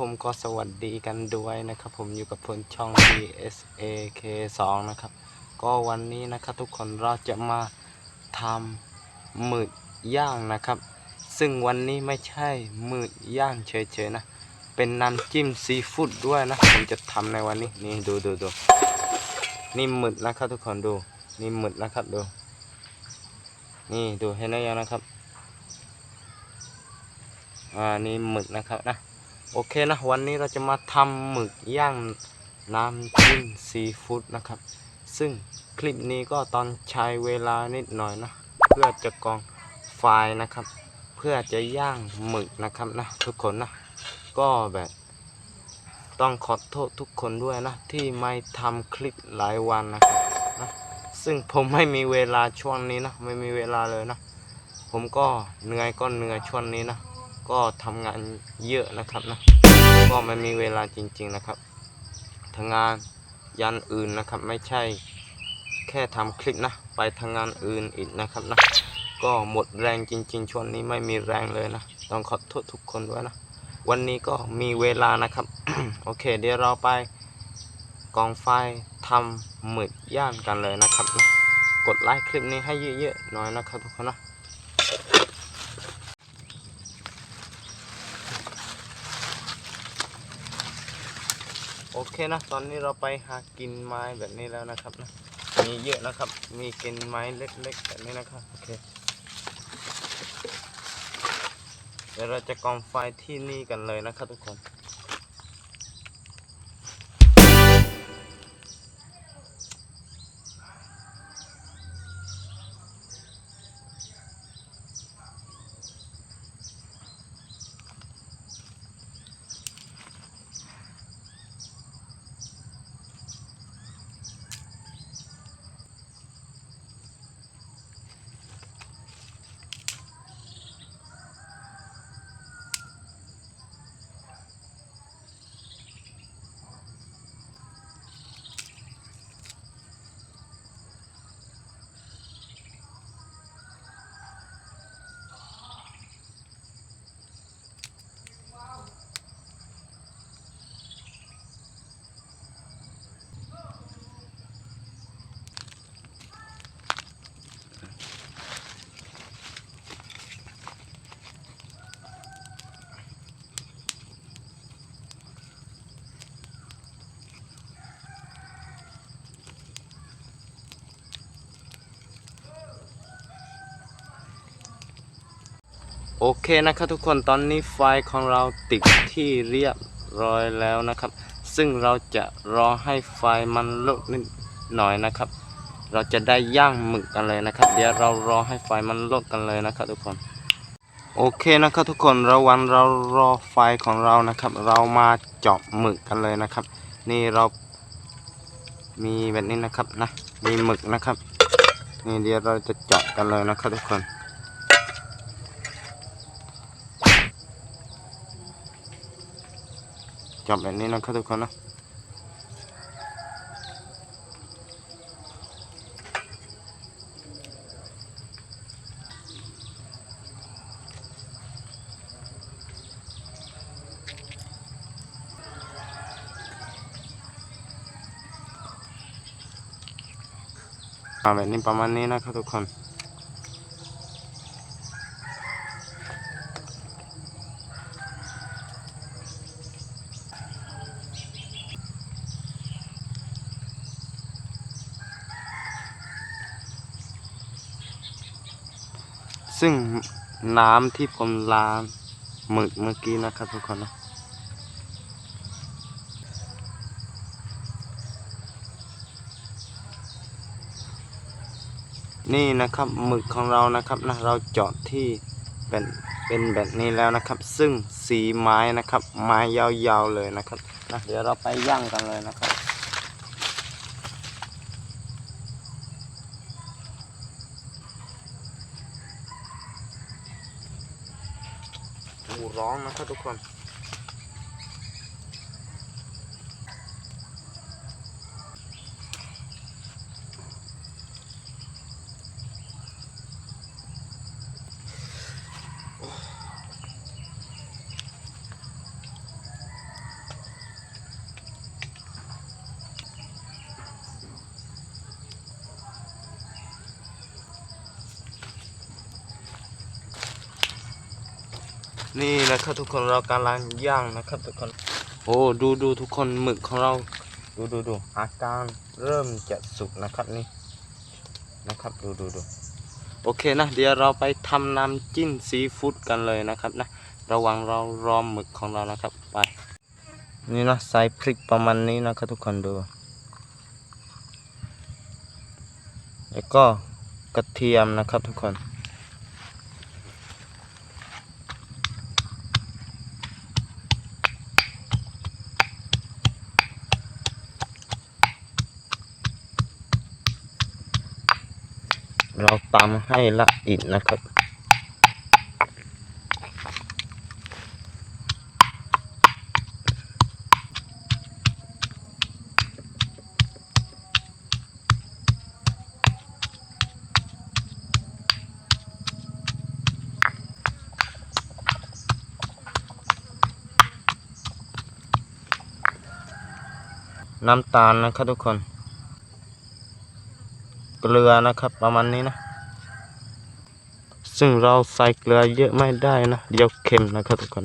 ผมก็สวัสดีกันด้วยนะครับผมอยู่กับพลช่อง PSAK 2 นะครับก็วันนี้นะครับทุกคนเราจะมาทำหมึกย่างนะครับ ซึ่งวันนี้ไม่ใช่หมึกย่างเฉยๆนะ เป็นน้ำจิ้มซีฟู้ดด้วยนะผมจะทำในวันนี้นี่ดูดูดูนี่หมึกนะครับทุกคนดูนี่หมึกนะครับดู นี่ดูเห็นไหมยังนะครับอ่านี่หมึกนะครับนะ โอเคนะ วันนี้เราจะมาทำหมึกย่างน้ำจิ้มซีฟู้ดนะครับ ซึ่งคลิปนี้ก็ตอนใช้เวลานิดหน่อยนะ เพื่อจะกรองไฟล์นะครับ เพื่อจะย่างหมึกนะครับนะทุกคนนะ ก็แบบต้องขอโทษทุกคนด้วยนะ ที่ไม่ทำคลิปหลายวันนะครับนะซึ่งผมไม่มีเวลาช่วงนี้นะ ไม่มีเวลาเลยนะ ผมก็เหนื่อยก็เหนื่อยช่วงนี้นะ ก็ทำงานเยอะนะครับนะก็ไม่มีเวลาจริงๆนะครับทำงานยันอื่นนะครับ ไม่ใช่แค่ทำคลิปนะ ไปทำงานอื่นอีกนะครับนะก็หมดแรงจริง ๆช่วงนี้ไม่มีแรงเลยนะต้องขอโทษทุกคนด้วยนะ วันนี้ก็มีเวลานะครับ โอเค เดี๋ยวเราไปกองไฟทำหมึกย่างกันเลยนะครับนะกดไลค์คลิปนี้ให้เยอะๆหน่อยนะครับทุกคนนะ เคนะ ตอนนี้เราไปหากินไม้แบบนี้แล้วนะครับนะ มีเยอะนะครับ มีกินไม้เล็กๆแบบนี้นะครับโอเคเดี๋ยวเราจะกองไฟที่นี่กันเลยนะครับทุกคน โอเคนะครับทุกคนตอนนี้ไฟของเราติดที่เรียบร้อยแล้วนะครับ ซึ่งเราจะรอให้ไฟมันลุกนิดหน่อยนะครับ เราจะได้ย่างหมึกกันเลยนะครับ เดี๋ยวเรารอให้ไฟมันลุกกันเลยนะครับทุกคนโอเคนะครับทุกคนระหวันเรารอไฟของเรานะครับ เรามาเจาะหมึกกันเลยนะครับ นี่เรามีแบบนี้นะครับนะมีหมึกนะครับนี่เดี๋ยวเราจะเจาะกันเลยนะครับทุกคน จับแบบนี้นะครับทุกคนนะเอาแบบนี้ประมาณนี้นะครับทุกคน ซึ่ง น้ำที่ผมล้างหมึกเมื่อกี้นะครับทุกคนนะนี่นะครับหมึกของเรานะครับนะเราเจาะที่เป็นเป็นแบบนี้แล้วนะครับ ซึ่งสีไม้นะครับไม้ยาวๆเลยนะครับนะเดี๋ยวเราไปย่างกันเลยนะครับ โอ้ร้องนะครับทุกคน นี่นะครับทุกคนเรากำลังย่างนะครับทุกคน โอ้ดูดูทุกคนหมึกของเรา ดูดูดูอาการเริ่มจะสุกนะครับนี่นะครับดูดูดูโอเคนะ เดี๋ยวเราไปทำน้ำจิ้มซีฟู้ดกันเลยนะครับนะ ระวังเรารอมหมึกของเรานะครับไป นี่นะใส่พริกประมาณนี้นะครับทุกคนดูแล้วก็กระเทียมนะครับทุกคน เราตำให้ละเอียดนะครับ น้ำตาลนะครับทุกคน เกลือนะครับประมาณนี้นะ ซึ่งเราใส่เกลือเยอะไม่ได้นะ เดี๋ยวเค็มนะครับทุกคน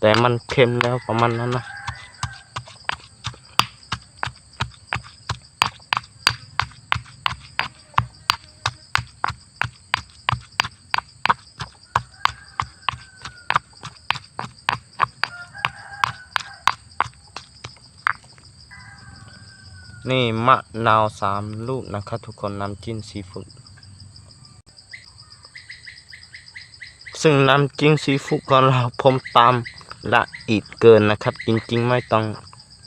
แต่มันเค็มแล้วประมาณนั้นนะ นี่ มะนาวสามลูกนะครับทุกคนน้ำจิ้มซีฟู้ดซึ่งน้ำจิ้มซีฟู้ดของเราผมตามละอียดเกินนะครับ จริงๆ ไม่ต้อง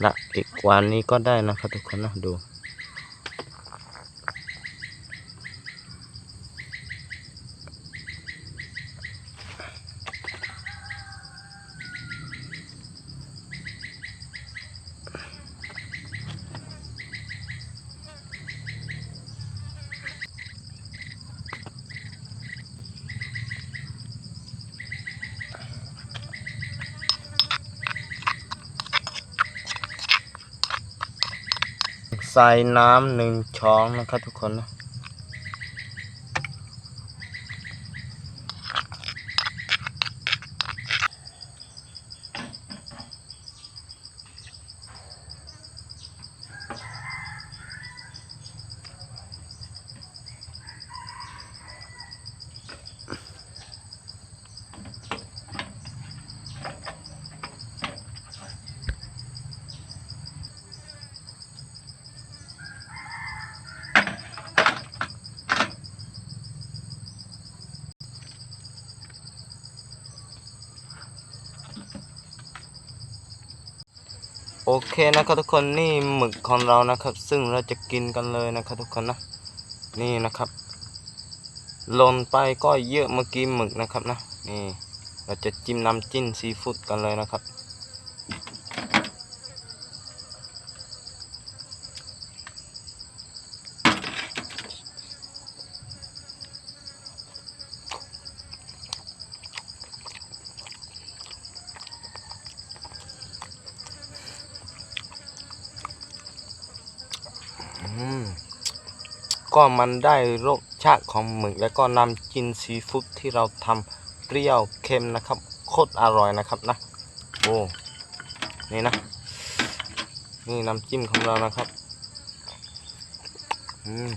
ละอียดกว่านี้ก็ได้นะครับทุกคนนะดู ใส่น้ำหนึ่งช้อนนะครับทุกคนนะ โอเคนะครับทุกคนนี่หมึกของเรานะครับ ซึ่งเราจะกินกันเลยนะครับทุกคนนะ นี่นะครับหล่นไปก็เยอะเมื่อกี้หมึกนะครับนะนี่เราจะจิ้มน้ำจิ้มซีฟู้ดกันเลยนะครับ อืม ก็มันได้รสชาติของหมึก แล้วก็นำจิ้มซีฟู้ดที่เราทำเปรี้ยวเค็มนะครับ โคตรอร่อยนะครับนะโอ้นี่นะ นี่น้ำจิ้มของเรานะครับ อืม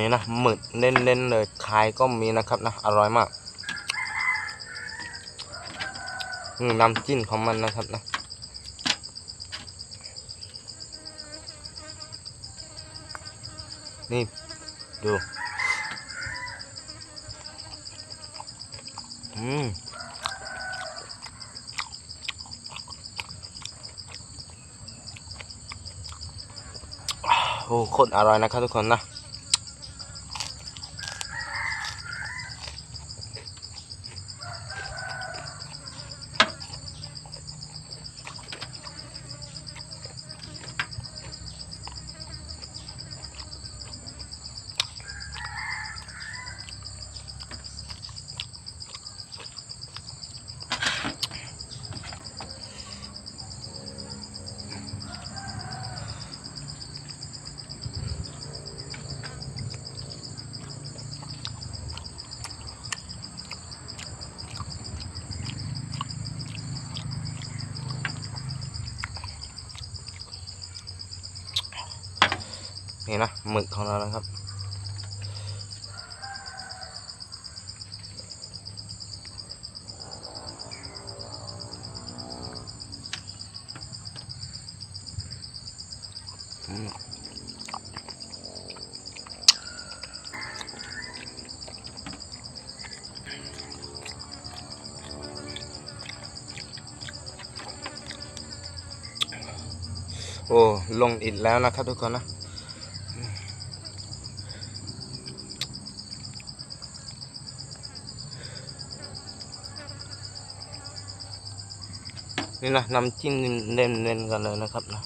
นี่นะหมึกเน้นๆเลยขายก็มีนะครับนะอร่อยมากน้ำจิ้มของมันนะครับนะนี่ดูอืมโอ้โคตรอร่อยนะครับทุกคนนะ นี่นะหมึกของเรานะครับ โอ้ ลงอิดแล้วนะครับทุกคนนะ นี่นะน้ำจิ้มเน้นๆกันเลยนะครับนะ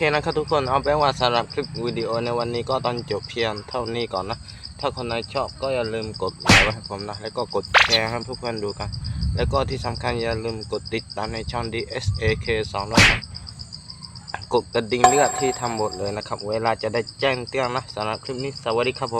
เคนะครับทุกคนเอาเป็นว่าสำหรับคลิปวิดีโอในวันนี้ก็ตอนจบเพียงเท่านี้ก่อนนะ ถ้าคนไหนชอบก็อย่าลืมกดไลค์ให้ผมนะ แล้วก็กดแชร์ให้เพื่อนๆดูกัน แล้วก็ที่สำคัญอย่าลืมกดติดตามในช่อง DSAK 2ด้วยนะกดกระดิ่งเลือดที่ทำหมดเลยนะครับ เวลาจะได้แจ้งเตือนนะสำหรับคลิปนี้สวัสดีครับผม